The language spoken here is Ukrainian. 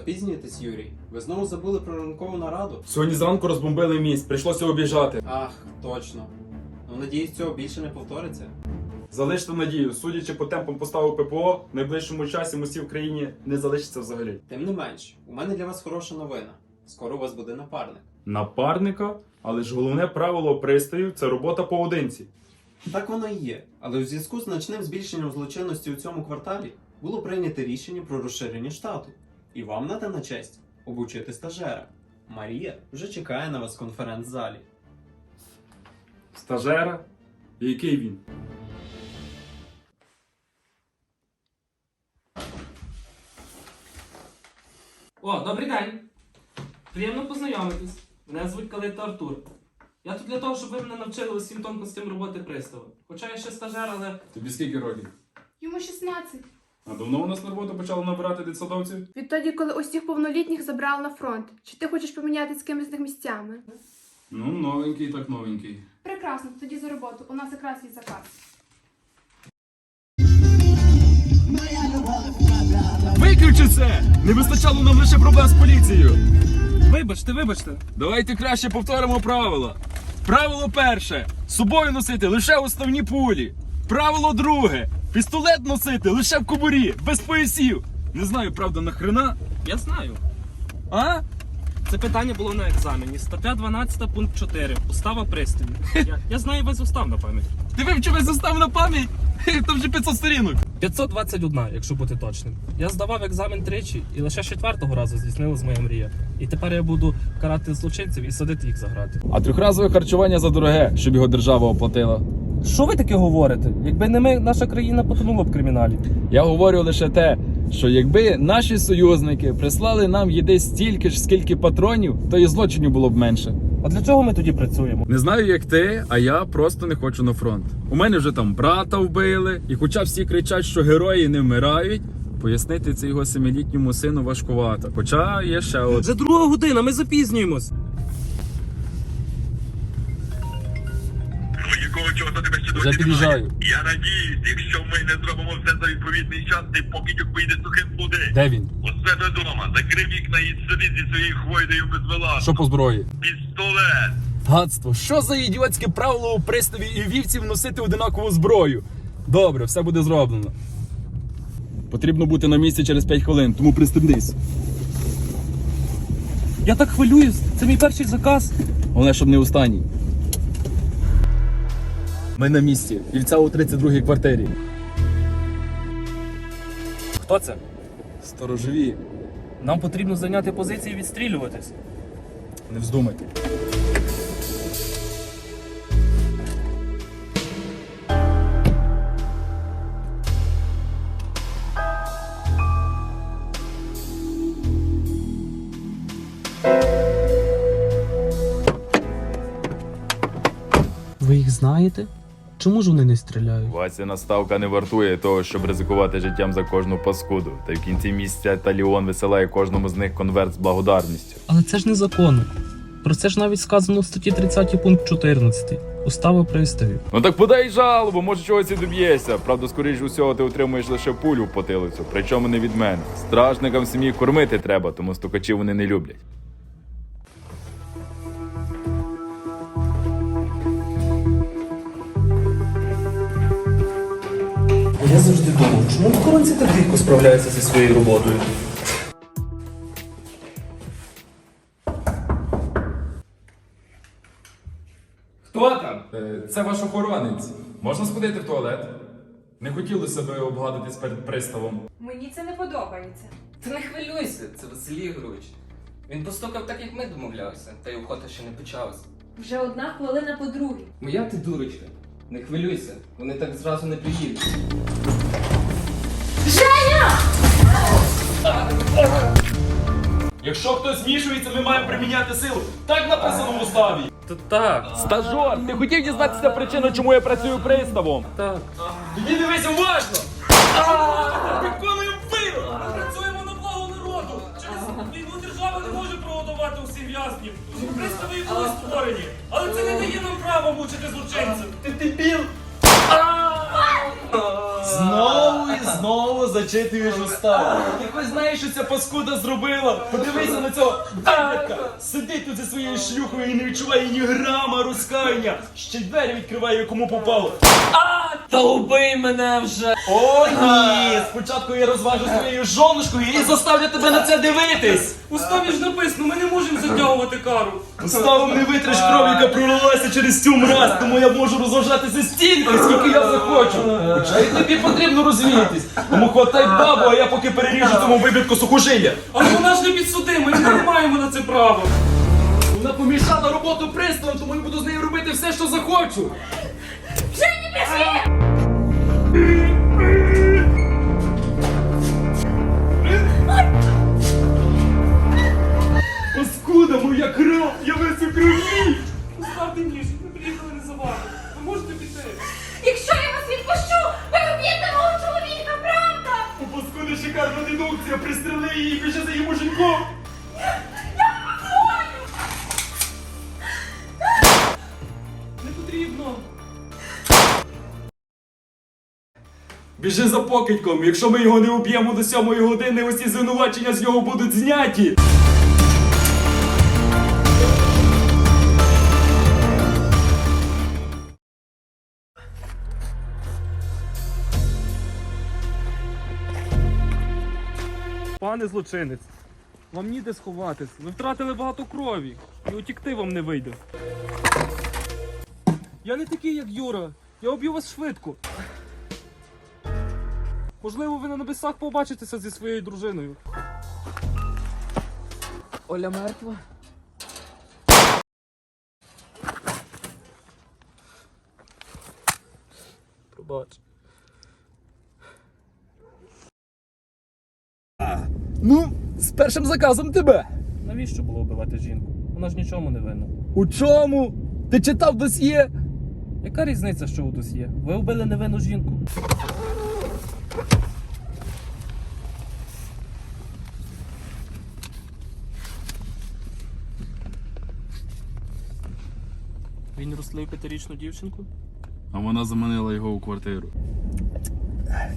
запізнюєтесь, Юрій. Ви знову забули про ранкову нараду? Сьогодні зранку розбомбили міст, прийшлося обіжати. Ах, точно. Ну, надіюсь, цього більше не повториться. Залиште надію, судячи по темпам поставок ППО, в найближчому часі мостів в країні не залишиться взагалі. Тим не менш, у мене для вас хороша новина. Скоро у вас буде напарник. Напарника, але ж головне правило пристрою це робота поодинці. Так воно і є. Але у зв'язку з значним збільшенням злочинності у цьому кварталі було прийнято рішення про розширення штату. І вам надана честь обучити стажера. Марія вже чекає на вас в конференц-залі. Стажера? Який він? О, добрий день! Приємно познайомитись. Мене звуть Калита Артур. Я тут для того, щоб ви мене навчили усім тонкостям роботи приставу. Хоча я ще стажер, але Тобі скільки років? Йому 16. А давно у нас на роботу почали набирати дитсадовців? Відтоді, коли усіх повнолітніх забрали на фронт. Чи ти хочеш поміняти з кимось з них місцями? Ну, новенький, так новенький. Прекрасно, тоді за роботу. У нас якраз є заказ. Виключи це! Не вистачало нам лише проблем з поліцією. вибачте, вибачте. Давайте краще повторимо правила. Правило перше: з собою носити лише основні пулі. Правило друге: пістолет носити лише в кобурі, без поясів. Не знаю, правда, нахрена. Я знаю. А? Це питання було на екзамені. Стаття 12, пункт 4. Устава приставів. Я, я знаю весь устав на пам'ять. Ти вивчив весь застав на пам'ять? Там вже 500 сторінок. 521, якщо бути точним. Я здавав екзамен тричі і лише четвертого разу здійснилась моя мрія. І тепер я буду карати злочинців і садити їх за грати. А трьохразове харчування за дороге, щоб його держава оплатила. Що ви таке говорите? Якби не ми, наша країна потонула б в криміналі. Я говорю лише те, що якби наші союзники прислали нам їди стільки ж, скільки патронів, то і злочинів було б менше. А для чого ми тоді працюємо? Не знаю, як ти, а я просто не хочу на фронт. У мене вже там брата вбили, і хоча всі кричать, що герої не вмирають, пояснити це його семилітньому сину важкувато. Хоча є ще от. Вже друга година, ми запізнюємось. Вже під'їжджаю. Я надіюсь, якщо ми не зробимо все за відповідний час, ти покидьок вийде сухим води. Де він? У себе вдома, закрив вікна і сиди зі своєю хвойдою без вела. Що по зброї? Пістолет. Гадство, що за ідіотське правило у приставі і вівців носити одинакову зброю? Добре, все буде зроблено. Потрібно бути на місці через 5 хвилин, тому пристебнись. Я так хвилююсь, це мій перший заказ. Головне, щоб не останній. Ми на місці. Вівця у 32-й квартирі. Хто це? Сторожові. Нам потрібно зайняти позиції і відстрілюватись. Не вздумайте. Ви їх знаєте? Чому ж вони не стріляють? Вася ставка не вартує того, щоб ризикувати життям за кожну паскуду. Та й в кінці місяця Таліон висилає кожному з них конверт з благодарністю. Але це ж незаконно. Про це ж навіть сказано в статті 30 пункт 14. Устава приставів. Ну так подай жалобу, може чогось і доб'єшся. Правда, скоріш усього ти отримуєш лише пулю в потилицю, причому не від мене. Стражникам сім'ї кормити треба, тому стукачів вони не люблять. Я завжди думав, чому охоронці так рідко справляються зі своєю роботою. Хто там? Е, Це ваш охоронець. Можна сходити в туалет? Не хотілося би обгадитись перед приставом. Мені це не подобається. Ти не хвилюйся, це Василій Ігорович. Він постукав так, як ми домовлялися, та й охота ще не почалась. Вже одна хвилина по другій. Моя ти дурочка. Не хвилюйся, вони так зразу не приїдуть. Хтось змішується, ми маємо приміняти силу. Так написано в уставі. То так, Стажор, ти хотів дізнатися причину, чому я працюю приставом? так. Тоді дивись уважно! Виконуємо вирок! Працюємо на благо народу. Через війну держава не може прогодувати усіх в'язнів. Пристави і були створені. Але це не дає нам права мучити злочинців. Ти дебіл! Знову і знову зачитуєш уста. Якось знаєш, що ця паскуда зробила? Подивися на цього дебетка. Сидить тут зі своєю шлюхою і не відчуває ні грама розкаяння. Ще й двері відкриває, кому попало. Та убий мене вже! О, ні! Спочатку я розважу своєю жонушкою і заставлю тебе на це дивитись. Уставі ж написано, ми не можемо затягувати кару. Уставом не витриш кров, яка пролилася через цю мразь, тому я можу розважатися стільки, скільки я захочу. Хоча й тобі потрібно розвіятись. Тому хватай бабу, а я поки переріжу цьому вибітку сухожилля. Але вона ж не підсудима, і ми не маємо на це право. Вона помішала роботу приставом, тому я буду з нею робити все, що захочу. Паскуда, Біжи за покидьком, якщо ми його не уб'ємо до сьомої години, усі звинувачення з нього будуть зняті. Пане злочинець, вам ніде сховатись. Ви втратили багато крові. І утікти вам не вийде. Я не такий, як Юра. Я об'ю вас швидко. Можливо, ви на небесах побачитеся зі своєю дружиною. Оля мертва. Пробач. Ну, з першим заказом тебе. Навіщо було вбивати жінку? Вона ж нічому не винна. У чому? Ти читав досьє? Яка різниця, що у тут є? Ви вбили невинну жінку. Він розслив п'ятирічну дівчинку. А вона заманила його у квартиру. Ай.